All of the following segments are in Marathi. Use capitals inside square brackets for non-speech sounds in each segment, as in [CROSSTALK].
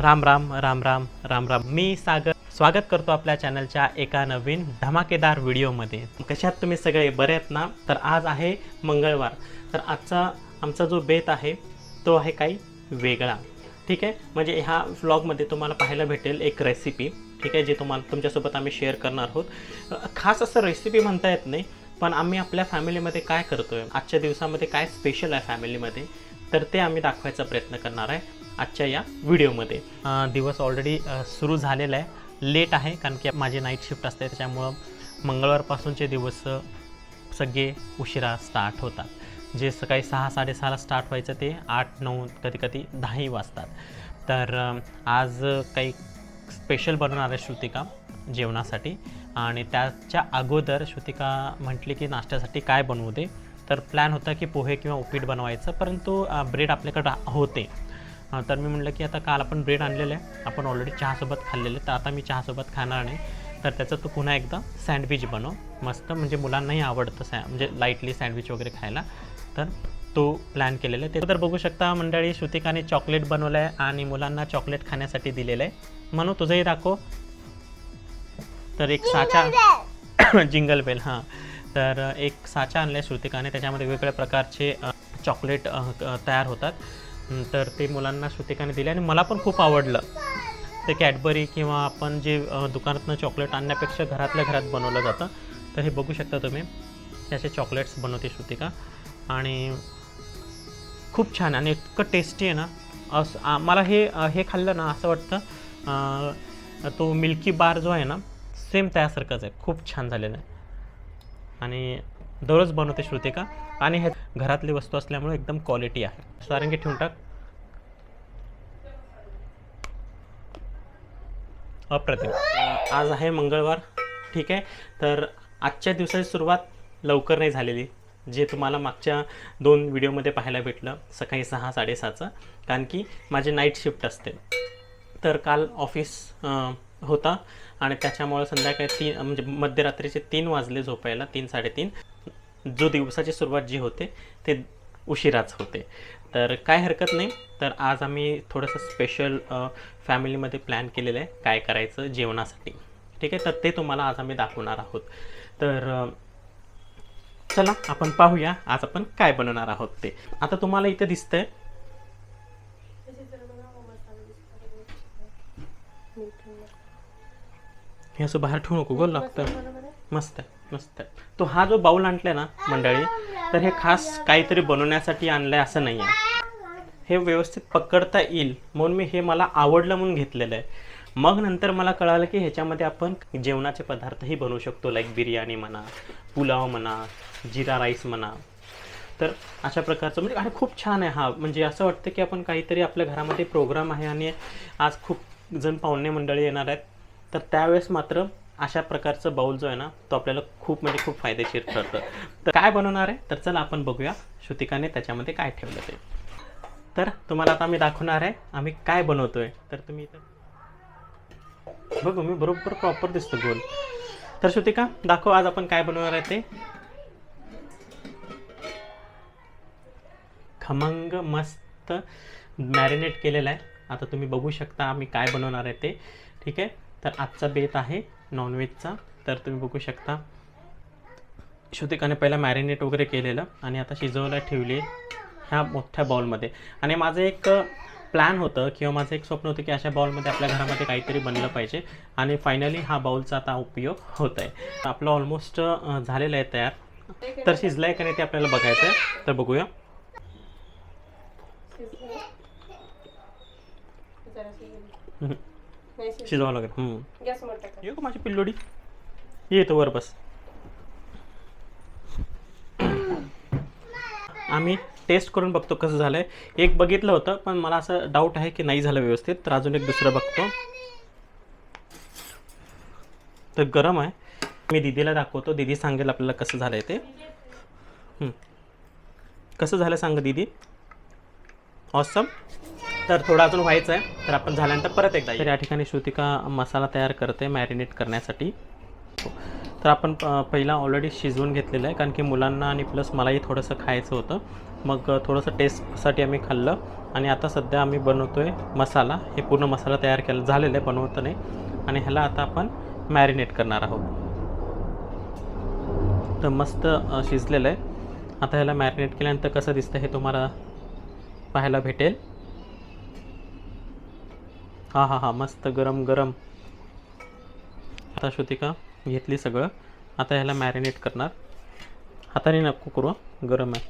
राम राम राम राम राम राम. मी सागर. स्वागत करतो आपल्या चॅनलच्या एका नवीन धमाकेदार व्हिडिओमध्ये. कशात तुम्ही सगळे बरे आहेत ना? तर आज आहे मंगळवार. तर आजचा आमचा जो बेत आहे तो आहे काही वेगळा. ठीक आहे? म्हणजे ह्या व्लॉगमध्ये तुम्हाला पाहायला भेटेल एक रेसिपी ठीक आहे? जे तुम्हाला तुमच्यासोबत आम्ही शेअर करणार आहोत. खास असं रेसिपी म्हणता येत नाही पण आम्ही आपल्या फॅमिलीमध्ये काय करतो आहे आजच्या दिवसामध्ये काय स्पेशल आहे फॅमिलीमध्ये तर ते आम्ही दाखवायचा प्रयत्न करणार आहे आजच्या या व्हिडिओमध्ये. दिवस ऑलरेडी सुरू झालेला आहे. लेट आहे कारण की माझी नाईट शिफ्ट असते त्याच्यामुळं मंगळवारपासूनचे दिवस सगळे उशिरा स्टार्ट होतात. जे सकाळी सहा साडेसहाला स्टार्ट व्हायचं ते आठ नऊ कधी कधी दहाही वाजतात. तर आज काही स्पेशल बनवणार आहे श्रुतिका जेवणासाठी. आणि त्याच्या अगोदर श्रुतिका म्हटली की नाश्त्यासाठी काय बनवू दे? तर प्लॅन होता की पोहे किंवा उपीट बनवायचं परंतु ब्रेड आपल्याकडं होते. तर मी म्हटलं की आता काल आपण ब्रेड आणलेलं आहे. आपण ऑलरेडी चहासोबत खाल्लेलं तर आता मी चहासोबत खाणार नाही. तर त्याचं तू पुन्हा एकदा सँडविच बनव. मस्त म्हणजे मुलांनाही आवडतं सँड म्हणजे लाईटली सँडविच वगैरे खायला. तर तो प्लॅन केलेला आहे. ते तर बघू शकता मंडळी श्रुतिकाने चॉकलेट बनवलं आहे आणि मुलांना चॉकलेट खाण्यासाठी दिलेलं आहे. म्हणू तुझंही दाखव. तर एक साचा जिंगल बेल [COUGHS] हां. तर एक साचा आणला आहे श्रुतिकाने. त्याच्यामध्ये वेगवेगळ्या प्रकारचे चॉकलेट तयार होतात. तर ते मुलांना श्रुतिकाने दिले आणि मला पण खूप आवडलं. ते कॅडबरी किंवा आपण जे दुकानातनं चॉकलेट आणण्यापेक्षा घरातल्या घरात बनवलं जातं. तर हे बघू शकता तुम्ही. त्याचे असे चॉकलेट्स बनवते श्रुतिका. आणि खूप छान आणि इतकं टेस्टी आहे ना. असं मला हे हे खाल्लं ना असं वाटतं तो मिल्की बार जो आहे ना सेम त्यासारखाच आहे. खूप छान झालेला आहे. आणि दररोज बनवते श्रुतिका आणि हे घरातली वस्तू असल्यामुळे एकदम क्वालिटी आहे. सारंगी ठेवून टाक. अप्रतिम. आज आहे मंगळवार. ठीक आहे? तर आजच्या दिवसाची सुरुवात लवकर नाही झालेली जे तुम्हाला मागच्या दोन व्हिडिओमध्ये पाहायला भेटलं सकाळी सहा साडेसहाचं. कारण की माझी नाईट शिफ्ट असते. तर काल ऑफिस होता. आणि त्याच्यामुळं संध्याकाळी तीन म्हणजे मध्यरात्रीचे तीन वाजले झोपायला तीन साडेतीन. जो दिवसाची सुरुवात जी होते ते उशिराच होते. तर काय हरकत नाही. तर आज आम्ही थोडंसं स्पेशल फॅमिलीमध्ये प्लॅन केलेलं आहे काय करायचं जेवणासाठी. ठीक आहे? तर ते तुम्हाला आज आम्ही दाखवणार आहोत. तर चला आपण पाहूया आज आपण काय बनवणार आहोत ते. आता तुम्हाला इथे दिसतंय हे असं बाहेर ठेवू नको गोल लागतं. मस्त आहे मस्त आहे. तो हा जो बाऊल आणलाय ना मंडळी तर हे खास काहीतरी बनवण्यासाठी आणलंय असं नाही आहे हे व्यवस्थित पकडता येईल म्हणून मी हे मला आवडलं म्हणून घेतलेलं आहे. मग नंतर मला कळालं की ह्याच्यामध्ये आपण जेवणाचे पदार्थही बनवू शकतो लाईक बिर्याणी म्हणा पुलाव म्हणा जिरा राईस म्हणा. तर अशा प्रकारचं म्हणजे आणि खूप छान आहे हा. म्हणजे असं वाटतं की आपण काहीतरी आपल्या घरामध्ये प्रोग्राम आहे आणि आज खूप जण पाहुणे मंडळी येणार आहेत. तर त्यावेळेस मात्र अशा प्रकारचं बाऊल जो आहे ना तो आपल्याला खूप म्हणजे खूप फायदेशीर ठरतं. तर काय बनवणार आहे? तर चला आपण बघूया श्रुतिकाने त्याच्यामध्ये काय ठेवलं ते. तर तुम्हाला आता आम्ही दाखवणार आहे आम्ही काय बनवतोय. तर तुम्ही इथं बघू मी बरोबर प्रॉपर दिसतो गोल. तर श्रुतिका दाखव आज आपण काय बनवणार आहे ते. खमंग मस्त मॅरिनेट केलेलं आहे. आता तुम्ही बघू शकता आम्ही काय बनवणार आहे ते. ठीक आहे? तर आजचा बेत आहे नॉनव्हेजचा तर तुम्ही बघू शकता. श्रुतिकाने पहिला मॅरिनेट वगैरे केलेलं आणि आता शिजवायला ठेवली ह्या मोठ्या बाउलमध्ये आणि माझं एक प्लॅन होतं किंवा माझं एक स्वप्न होतं की अशा बाउलमध्ये आपल्या घरामध्ये काहीतरी बनलं पाहिजे. आणि फायनली हा बाउलचा आता उपयोग होत आहे आपलं ऑलमोस्ट झालेलं आहे तयार. तर शिजलं आहे का नाही ते आपल्याला बघायचं आहे तर बघूया. शिजवावं लागेल. हम्म. टाका. येऊ का माझी पिल्लोडी. ये येतो वर बस. आम्ही टेस्ट करून बघतो कसं झालंय. एक बघितलं होतं पण मला असं डाऊट आहे की नाही झालं व्यवस्थित. तर अजून एक दुसरं बघतो. तर गरम आहे. मी दीदीला दाखवतो. दीदी सांगेल आपल्याला कसं झालंय ते. कसं झालं सांग दीदी? ऑसम तर थोडं अजून व्हायचं आहे. तर आपण झाल्यानंतर परत एकदा तर या ठिकाणी श्रुतिका मसाला तयार करते मॅरिनेट करण्यासाठी. तर आपण पहिला ऑलरेडी शिजवून घेतलेलं आहे कारण की मुलांना आणि प्लस मलाही थोडंसं खायचं होतं. मग थोडंसं टेस्टसाठी आम्ही खाल्लं. आणि आता सध्या आम्ही बनवतो आहे मसाला. हे पूर्ण मसाला तयार केला झालेलं आहे बनवतं नाही. आणि ह्याला आता आपण मॅरिनेट करणार आहोत. तर मस्त शिजलेलं आहे. आता ह्याला मॅरिनेट केल्यानंतर कसं दिसतं हे तुम्हाला पाहायला भेटेल. हां हां हां मस्त गरम गरम. आता श्रुतिका घेतली सगळं. आता ह्याला मॅरिनेट करणार. हाताने नको करू गरम आहे.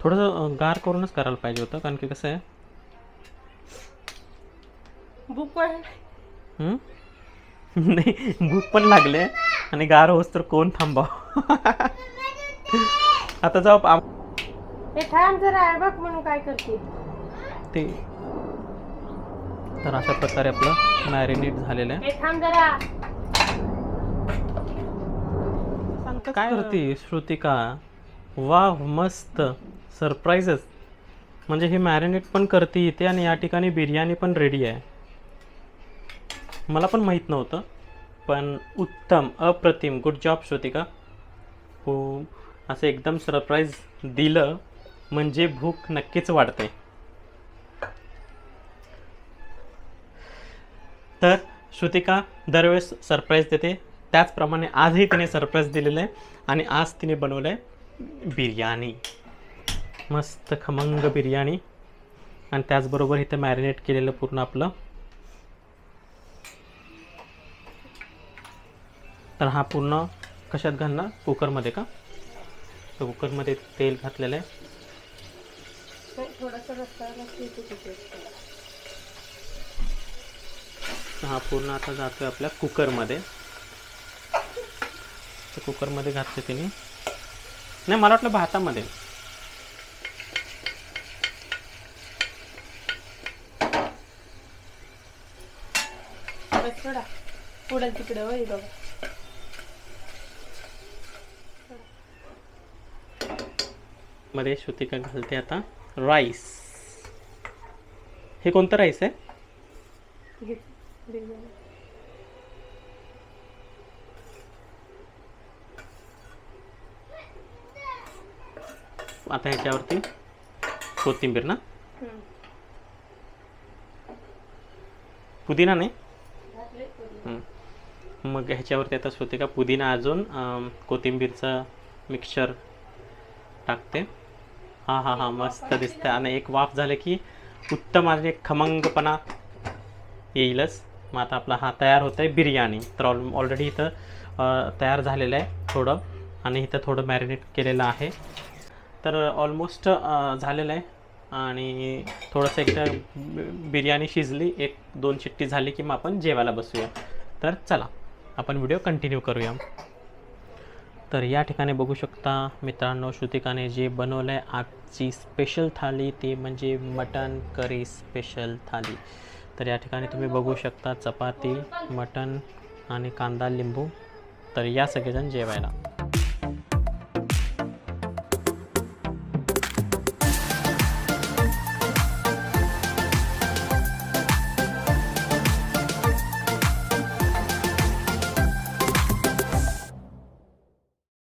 थोडंसं गार करूनच करायला पाहिजे होतं कारण की कसं आहे. हं? [LAUGHS] नाही भूक पण लागले आणि गार होस तर कोण थांबाव? [LAUGHS] आता जाऊ हे थांब जरा आहे बघ म्हणून काय करते. ते तर अशा प्रकारे आपलं मॅरिनेट झालेलं आहे. थांब जरा. काय करते श्रुतिका? वा मस्त. सरप्राईजच म्हणजे हे मॅरिनेट पण करते इथे आणि या ठिकाणी बिर्याणी पण रेडी आहे. मला पण माहीत नव्हतं पण उत्तम अप्रतिम. Good job Shrutika. हो असं एकदम सरप्राईज दिलं म्हणजे भूक नक्कीच वाढते. तर श्रुतिका दरवेळेस सरप्राईज देते. त्याचप्रमाणे आजही तिने सरप्राईज दिलेलं आहे आणि आज तिने बनवलं आहे बिर्याणी. मस्त खमंग बिर्याणी. आणि त्याचबरोबर इथं मॅरिनेट केलेलं पूर्ण आपलं. तर हा पूर्ण कशात घालणार? कुकरमध्ये का? तर कुकरमध्ये तेल घातलेलं आहे थोडासा रस्ता लागते तिथे तर हा पूर्ण आता जातोय आपल्या कुकरमध्ये. तर कुकरमध्ये घातले तिने. नाही मला वाटलं भातामध्ये. पुढे तिकडे बघा. मध्ये श्रुतिका घालते आता. राईस. हे कोणतं राईस आहे? बिर्याणी. आता ह्याच्यावरती कोथिंबीर ना. पुदिना नाही. मग ह्याच्यावरती आता श्रुतिका पुदिना अजून कोथिंबीरचं मिक्सचर टाकते. हां हां हां मस्त दिसतं आणि एक वाफ झालं की उत्तम आणि एक खमंगपणा येईलच. मग आता आपला हा तयार होत आहे बिर्याणी. तर ऑल ऑलरेडी इथं तयार झालेलं आहे थोडं. आणि इथं थोडं मॅरिनेट केलेलं आहे. तर ऑलमोस्ट झालेलं आहे. आणि थोडंसं एकदा बिर्याणी शिजली. एक दोन शिट्टी झाली की मग आपण जेवायला बसूया. तर चला आपण व्हिडिओ कंटिन्यू करूया. तर या ठिकाणी बघू शकता मित्रांनो श्रुतिकाने जे बनवलं आहे आजची स्पेशल थाळी ती म्हणजे मटन करी स्पेशल थाळी तर या ठिकाणी तुम्ही बघू शकता चपाती मटन आणि कांदा लिंबू. तर या सगळेजण जेवायला.